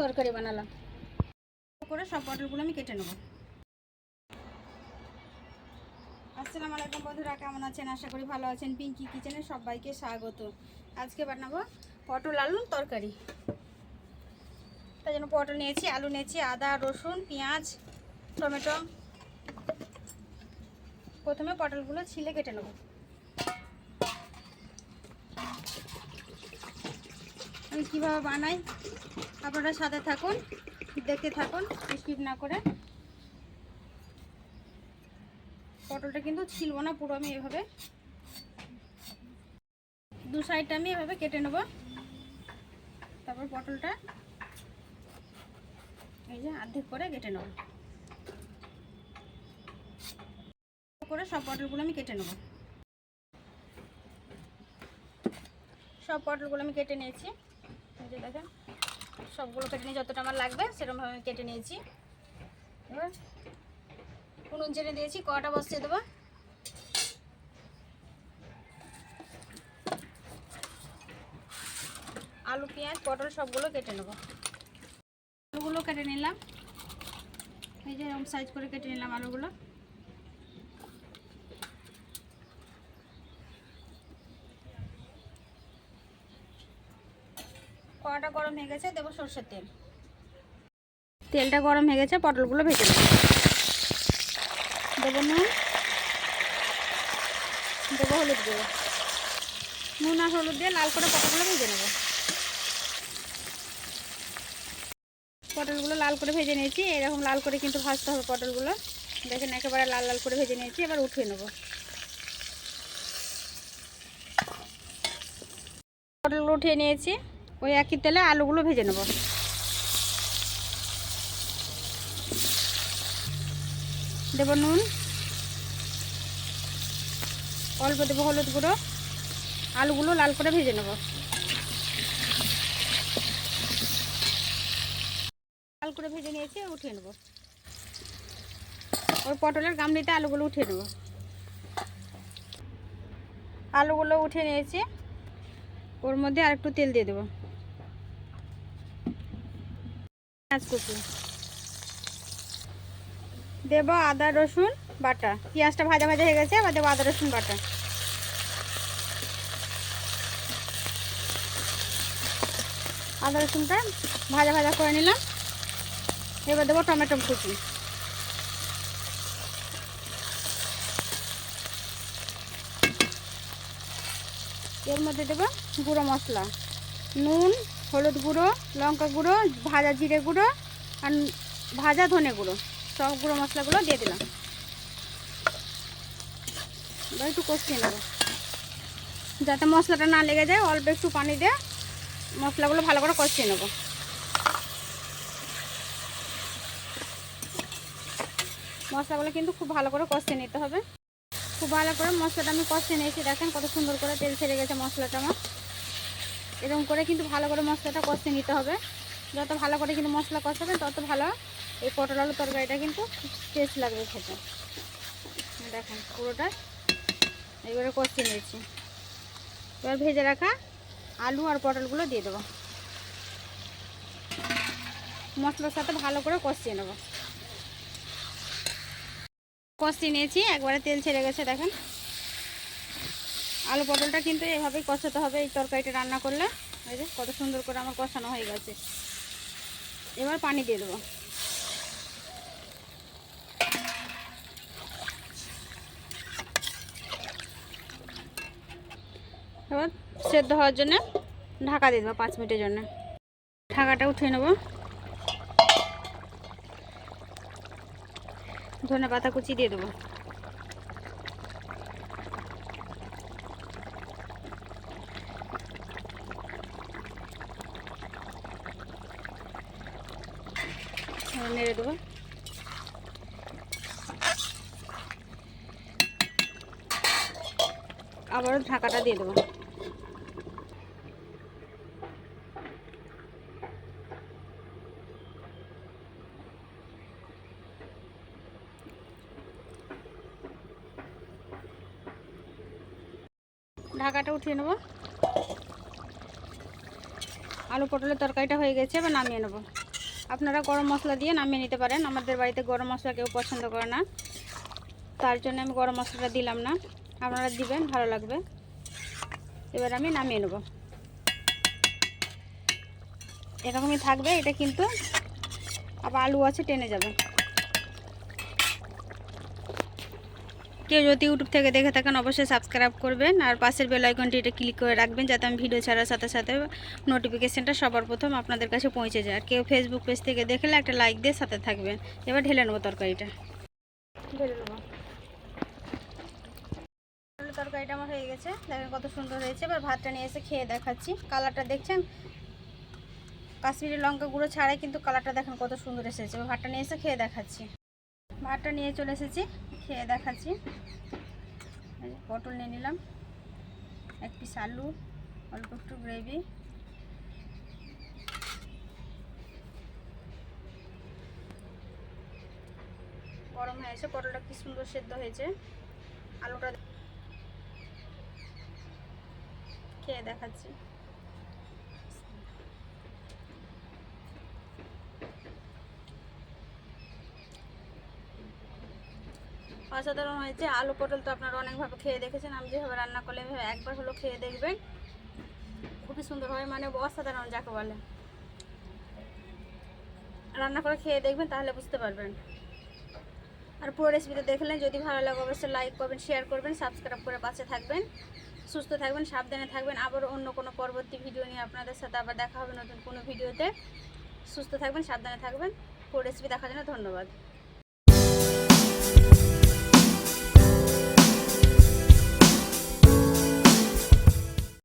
তরকারি বানালাম। করে সব পটলগুলো আমি কেটে নেব। আসসালামু আলাইকুম বন্ধুরা, কেমন আছেন? আশা করি ভালো আছেন। পিঙ্কি কিচেনে সবাইকে স্বাগত। আজকে বানাবো পটল আলুর তরকারি। তার জন্য পটল নিয়েছি, আলু নিয়েছি, আদা, রসুন, পেঁয়াজ, টমেটো। প্রথমে পটলগুলো ছিলে কেটে নেব। কীভাবে বানাই? আপনারা সাথে থাকুন, দেখতে থাকুন স্কিপ না করে। পটলটা কিন্তু ছিলব না, পুরো আমি এভাবে। দু সাইডটা আমি এভাবে কেটে নেব। তারপর পটলটা এই যে অর্ধেক করে কেটে নেব। করে সব পটলগুলো আমি কেটে নেব। সব পটলগুলো আমি কেটে নিয়েছি। যে দেখেন, সবগুলো কেটে নিয়ে যতটা আমার লাগবে, সেরকমভাবে আমি কেটে নিয়েছি। এবার উনুন জেনে দিয়েছি কটা বসিয়ে দেবো। আলু, পেঁয়াজ, পটল সবগুলো কেটে নেব। আলুগুলো কেটে নিলাম। এই যে এরকম সাইজ করে কেটে নিলাম আলুগুলো। কড়াটা গরম হয়ে গেছে, দেবো সর্ষের তেল। তেলটা গরম হয়ে গেছে, পটলগুলো ভেজে নেব। দেবো নুন। দেবো হলুদ গুঁড়ো। নুন আর হলুদ দিয়ে লাল করে পটলগুলো ভেজে নেব। পটলগুলো লাল করে ভেজে নিয়েছি, এরকম লাল করে কিন্তু ভাজতে হবে পটলগুলো। দেখেন একেবারে লাল লাল করে ভেজে নিয়েছি, এবার উঠিয়ে নেব। পটলগুলো উঠিয়ে নিয়েছি। ওই একই তেলে আলুগুলো ভেজে নেব। দেব নুন, অল্প দেবো হলুদ গুঁড়ো, আলুগুলো লাল করে ভেজে নেব। লাল করে ভেজে নিয়েছি উঠিয়ে নেব। ওই পটলের গামলিতে আলুগুলো উঠিয়ে নেব। আলুগুলো উঠিয়ে নিয়েছি। ওর মধ্যে আর একটু তেল দিয়ে দেবো। পেঁয়াজ কুচি। দেব আদা, রসুন, বাটা। পেঁয়াজটা ভাজা ভাজা হয়ে গেছে, এবার দেবো আদা, রসুন, বাটা। আদা, রসুনটা ভাজা ভাজা করে নিলাম। এবার দেবো টমেটো কুচি। এর মধ্যে দেবো গুঁড়ো মশলা। নুন হলুদ গুঁড়ো, লঙ্কা গুঁড়ো, ভাজা জিরে গুঁড়ো আর ভাজা ধনে গুঁড়ো। সব গুঁড়ো মশলাগুলো দিয়ে দিলাম। একটু কষিয়ে নেব। যাতে মশলাটা না লেগে যায়, অল্প একটু পানি দিয়ে মশলাগুলো ভালো করে কষিয়ে নেব। মশলাগুলো কিন্তু খুব ভালো করে কষিয়ে নিতে হবে। খুব ভালো করে মশলাটা আমি কষিয়ে নিয়েছি। দেখেন কত সুন্দর করে তেল ছেড়ে গেছে মশলাটা আমার। এরকম করে কিন্তু ভালো করে মশলাটা কষিয়ে নিতে হবে। যত ভালো করে কিন্তু মশলা কষাবেন, তত ভালো এই পটল আলু তরকারিটা কিন্তু টেস্ট লাগবে খেতে। দেখেন পুরোটা এবারে কষিয়ে নিয়েছি। এবার ভেজে রাখা আলু আর পটলগুলো দিয়ে দেবো। মশলার সাথে ভালো করে কষিয়ে নেব। কষিয়ে নিয়েছি, একবারে তেল ছেড়ে গেছে, দেখেন। আলু পটলটা কিন্তু এভাবেই কষাতে হবে, এই তরকারিটা রান্না করলে। এই যে, কত সুন্দর করে আমার কষানো হয়ে গেছে। এবার পানি দিয়ে দেবো। এবার সেদ্ধ হওয়ার জন্য ঢাকা দিয়ে দেবো পাঁচ মিনিটের জন্য। ঢাকাটা উঠিয়ে নেব। ধনে পাতা কুচি দিয়ে দেবো এবার নেড়ে দেবো আবারও ঢাকাটা দিয়ে দেবো। ঢাকাটা উঠিয়ে নেব। আলু পটলের তরকারিটা হয়ে গেছে, এবার নামিয়ে নেব। আপনারা গরম মশলা দিয়ে নামিয়ে নিতে পারেন। আমাদের বাড়িতে গরম মশলা কেউ পছন্দ করে না। তার জন্য আমি গরম মশলাটা দিলাম না। আপনারা দিবেন, ভালো লাগবে। এবার আমি নামিয়ে নেব। এরকমই থাকবে, এটা কিন্তু আবার আলু আছে, টেনে যাবে। কেউ যদি ইউটিউব থেকে দেখে থাকেন, অবশ্যই সাবস্ক্রাইব করবেন আর পাশের বেল আইকনটি এটা ক্লিক করে রাখবেন যাতে আমি ভিডিও ছাড়ার সাথে সাথে নোটিফিকেশানটা সবার প্রথম আপনাদের কাছে পৌঁছে যায়। আর কেউ ফেসবুক পেজ থেকে দেখলে একটা লাইক দিয়ে সাথে থাকবেন। এবার ঢেলে নেব তরকারিটা। ঢেলে তরকারিটা আমার হয়ে গেছে। দেখেন কত সুন্দর হয়েছে। এবার ভাতটা নিয়ে এসে খেয়ে দেখাচ্ছি। কালারটা দেখছেন? কাশ্মীরি লঙ্কা গুঁড়ো ছাড়াই কিন্তু কালারটা দেখেন কত সুন্দর এসেছে। ভাতটা নিয়ে এসে খেয়ে দেখাচ্ছি। ভাতটা নিয়ে চলে এসেছি। খেয়ে দেখাচ্ছি। পটল নিয়ে নিলাম। এক পিস আলু, অল্প একটু গ্রেভি। গরম হয়েছে পটলটা কি সুন্দর সেদ্ধ হয়েছে। আলুটা খেয়ে দেখাচ্ছি। অসাধারণ হয়েছে। আলু পটল তো আপনারা অনেকভাবে খেয়ে দেখেছেন। আমি যেভাবে রান্না করলে একবার হলো খেয়ে দেখবেন। খুবই সুন্দর হয় মানে অসাধারণ যাকে বলে। রান্না করে খেয়ে দেখবেন, তাহলে বুঝতে পারবেন। আর পুরো রেসিপিটা দেখলেন যদি ভালো লাগে, অবশ্যই লাইক করবেন, শেয়ার করবেন, সাবস্ক্রাইব করে পাশে থাকবেন। সুস্থ থাকবেন, সাবধানে থাকবেন। আবার অন্য কোনো পরবর্তী ভিডিও নিয়ে আপনাদের সাথে আবার দেখা হবে নতুন কোনো ভিডিওতে। সুস্থ থাকবেন, সাবধানে থাকবেন। পুরো রেসিপি দেখার জন্য ধন্যবাদ।